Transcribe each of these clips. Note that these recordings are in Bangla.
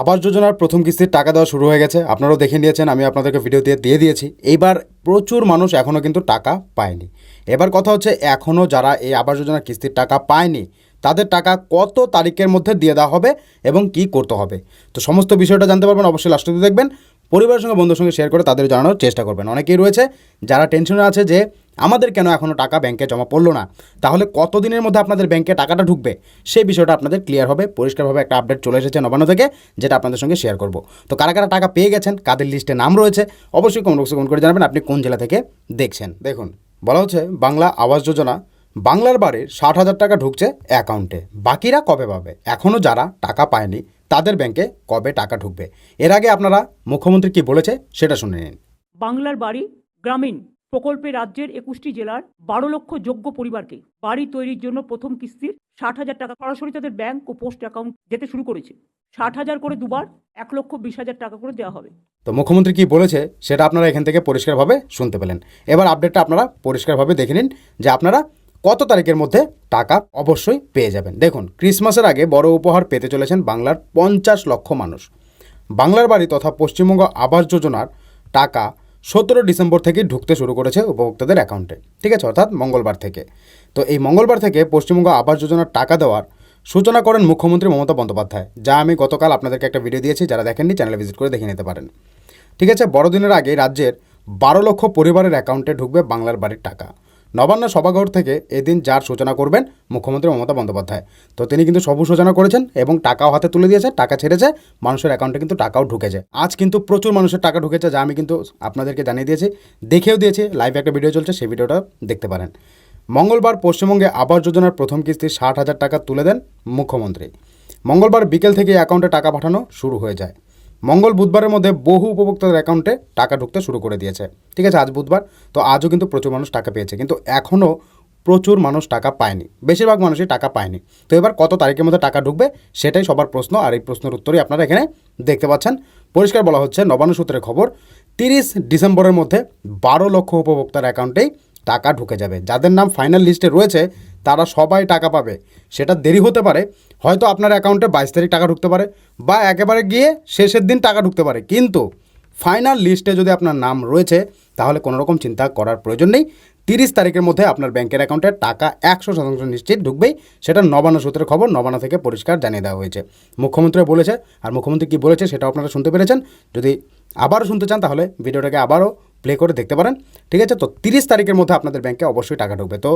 আবাস যোজনার প্রথম কিস্তির টাকা দেওয়া শুরু হয়ে গেছে। আপনারাও দেখে নিয়েছেন, আমি আপনাদেরকে ভিডিও দিয়ে দিয়ে দিয়েছি। এইবার প্রচুর মানুষ এখনও কিন্তু টাকা পায়নি। এবার কথা হচ্ছে এখনও যারা এই আবাস যোজনার কিস্তির টাকা পায়নি, তাদের টাকা কত তারিখের মধ্যে দিয়ে দেওয়া হবে এবং কি করতে হবে? তো সমস্ত বিষয়টা জানতে পারবেন, অবশ্যই লাস্ট দেখবেন। পরিবারের সঙ্গে, বন্ধুর সঙ্গে শেয়ার করে তাদের জানানোর চেষ্টা করবেন। অনেকেই রয়েছে যারা টেনশনে আছে যে আমাদের কেন এখনও টাকা ব্যাংকে জমা পড়ল না? তাহলে কতদিনের মধ্যে আপনাদের ব্যাংকে টাকাটা ঢুকবে? সেই বিষয়টা আপনাদের ক্লিয়ার হবে, পরিষ্কারভাবে একটা আপডেট চলে এসেছে নবান্ন থেকে, যেটা আপনাদের সঙ্গে শেয়ার করব। তো কারা কারা টাকা পেয়ে গেছেন, কাদের লিস্টে নাম রয়েছে, অবশ্যই কমেন্ট বক্সে কমেন্ট করে জানাবেন, আপনি কোন জেলা থেকে দেখছেন। দেখুন, বলা হচ্ছে বাংলা আবাস যোজনা বাংলার বাড়ির ষাট হাজার টাকা ঢুকছে অ্যাকাউন্টে বাকিরা কবে পাবে? এখনও যারা টাকা পায়নি, তাদের ব্যাংকে কবে টাকা ঢুকবে? এর আগে আপনারা মুখ্যমন্ত্রী কি বলেছে, সেটা শুনে নিন। বাংলার বাড়ি গ্রামীণ। প্রকল্পে রাজ্যের একুশটি জেলার বারো লক্ষ যোগ্য পরিবারকে বাড়ি তৈরির জন্য প্রথম কিস্তির ষাট হাজার টাকা, সরাসরি তাদের ব্যাংক ও পোস্ট অ্যাকাউন্ট যেতে শুরু করেছে। ষাট হাজার করে দুবার এক লক্ষ বিশ হাজার টাকা করে দেওয়া হবে। তো মুখ্যমন্ত্রী কি বলেছে সেটা আপনারা এখান থেকে পরিষ্কারভাবে শুনতে পেলেন। এবার আপডেটটা আপনারা পরিষ্কারভাবে দেখে নিন যে আপনারা কত তারিখের মধ্যে টাকা অবশ্যই পেয়ে যাবেন। দেখুন, ক্রিসমাসের আগে বড় উপহার পেতে চলেছেন বাংলার পঞ্চাশ লক্ষ মানুষ। বাংলার বাড়ি তথা পশ্চিমবঙ্গ আবাস যোজনার টাকা সতেরো ডিসেম্বর থেকে ঢুকতে শুরু করেছে উপভোক্তাদের অ্যাকাউন্টে। ঠিক আছে, অর্থাৎ মঙ্গলবার থেকে। তো এই মঙ্গলবার থেকে পশ্চিমবঙ্গ আবাস যোজনার টাকা দেওয়ার সূচনা করেন মুখ্যমন্ত্রী মমতা বন্দ্যোপাধ্যায়, যা আমি গতকাল আপনাদেরকে একটা ভিডিও দিয়েছি, যারা দেখেননি চ্যানেলে ভিজিট করে দেখে নিতে পারেন। ঠিক আছে, বড়দিনের আগে রাজ্যের বারো লক্ষ পরিবারের অ্যাকাউন্টে ঢুকবে বাংলার বাড়ির টাকা। নবান্ন সভাঘর থেকে এদিন যার সূচনা করবেন মুখ্যমন্ত্রী মমতা বন্দ্যোপাধ্যায়। তো তিনি কিন্তু সবু সূচনা করেছেন এবং টাকাও হাতে তুলে দিয়েছে, টাকা ছেড়েছে, মানুষের অ্যাকাউন্টে কিন্তু টাকাও ঢুকেছে। আজ কিন্তু প্রচুর মানুষের টাকা ঢুকেছে যা আমি কিন্তু আপনাদেরকে জানিয়ে দিয়েছি, দেখেও দিয়েছি লাইভে একটা ভিডিও চলছে, সেই ভিডিওটা দেখতে পারেন। মঙ্গলবার পশ্চিমবঙ্গে আবাস যোজনার প্রথম কিস্তি ষাট হাজার টাকা তুলে দেন মুখ্যমন্ত্রী। মঙ্গলবার বিকেল থেকে অ্যাকাউন্টে টাকা পাঠানো শুরু হয়ে যায়। মঙ্গল বুধবারের মধ্যে বহু উপভোক্তাদের অ্যাকাউন্টে টাকা ঢুকতে শুরু করে দিয়েছে। ঠিক আছে, আজ বুধবার, তো আজও কিন্তু প্রচুর মানুষ টাকা পেয়েছে, কিন্তু এখনও প্রচুর মানুষ টাকা পায়নি। বেশিরভাগ মানুষই টাকা পায়নি। তো এবার কত তারিখের মধ্যে টাকা ঢুকবে সেটাই সবার প্রশ্ন, আর এই প্রশ্নের উত্তরই আপনারা এখানে দেখতে পাচ্ছেন। পরিষ্কার বলা হচ্ছে, নবান্ন সূত্রের খবর, তিরিশ ডিসেম্বরের মধ্যে বারো লক্ষ উপভোক্তার অ্যাকাউন্টেই টাকা ঢুকে যাবে। যাদের নাম ফাইনাল লিস্টে রয়েছে তারা সবাই টাকা পাবে। সেটা দেরি হতে পারে। হয়তো আপনার অ্যাকাউন্টে বাইশ তারিখ টাকা ঢুকতে পারে বা একেবারে গিয়ে শেষের দিন টাকা ঢুকতে পারে। কিন্তু ফাইনাল লিস্টে যদি আপনার নাম রয়েছে, তাহলে কোনো রকম চিন্তা করার প্রয়োজন নেই। তিরিশ তারিখের মধ্যে আপনার ব্যাংকের অ্যাকাউন্টে টাকা একশো শতাংশ নিশ্চিত ঢুকবেই। সেটা নবান্ন সূত্রের খবর, নবান্ন থেকে পরিষ্কার জানিয়ে দেওয়া হয়েছে। মুখ্যমন্ত্রী বলেছে, আর মুখ্যমন্ত্রী কী বলেছে সেটাও আপনারা শুনতে পেরেছেন। যদি আবারও শুনতে চান, তাহলে ভিডিওটাকে আবারও প্লে করে দেখতে পারেন। ঠিক আছে? তো তিরিশ তারিখের মধ্যে আপনাদের ব্যাংকে অবশ্যই টাকা ঢুকবে। তো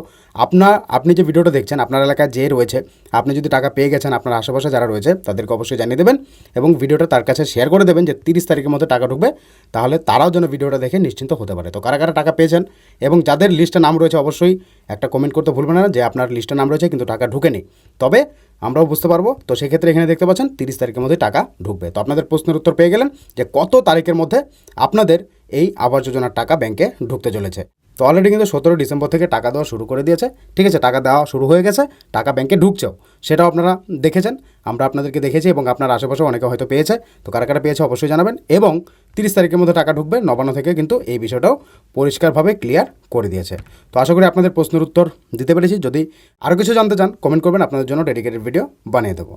আপনার, আপনি যে ভিডিওটা দেখছেন, আপনার এলাকায় যে রয়েছে, আপনি যদি টাকা পেয়ে গেছেন, আপনার আশেপাশে যারা রয়েছে, তাদেরকে অবশ্যই জানিয়ে দেবেন এবং ভিডিওটা তার কাছে শেয়ার করে দেবেন যে তিরিশ তারিখের মধ্যে টাকা ঢুকবে। তাহলে তারাও যেন ভিডিওটা দেখে নিশ্চিন্ত হতে পারে। তো কারা কারা টাকা পেয়েছেন এবং যাদের লিস্টে নাম রয়েছে, অবশ্যই একটা কমেন্ট করতে ভুলবেন না যে আপনার লিস্টে নাম রয়েছে কিন্তু টাকা ঢুকেনি। তবে আমরাও বুঝতে পারব। তো সেক্ষেত্রে এখানে দেখতে পাচ্ছেন, তিরিশ তারিখের মধ্যে টাকা ঢুকবে। তো আপনাদের প্রশ্নের উত্তর পেয়ে গেলেন যে কত তারিখের মধ্যে আপনাদের এই আবাস যোজনার টাকা ব্যাংকে ঢুকতে চলেছে। তো অলরেডি কিন্তু সতেরো ডিসেম্বর থেকে টাকা দেওয়া শুরু করে দিয়েছে। ঠিক আছে, টাকা দেওয়া শুরু হয়ে গেছে, টাকা ব্যাংকে ঢুকছেও। সেটাও আপনারা দেখেছেন, আমরা আপনাদেরকে দেখেছি এবং আপনার আশেপাশে অনেকে হয়তো পেয়েছে। তো কারা কারা পেয়েছে অবশ্যই জানাবেন এবং তিরিশ তারিখের মধ্যে টাকা ঢুকবে, নবান্ন থেকে কিন্তু এই বিষয়টাও পরিষ্কারভাবে ক্লিয়ার করে দিয়েছে। তো আশা করি আপনাদের প্রশ্নের উত্তর দিতে পেরেছি। যদি আরও কিছু জানতে চান কমেন্ট করবেন, আপনাদের জন্য ডেডিকেটেড ভিডিও বানিয়ে দেবো।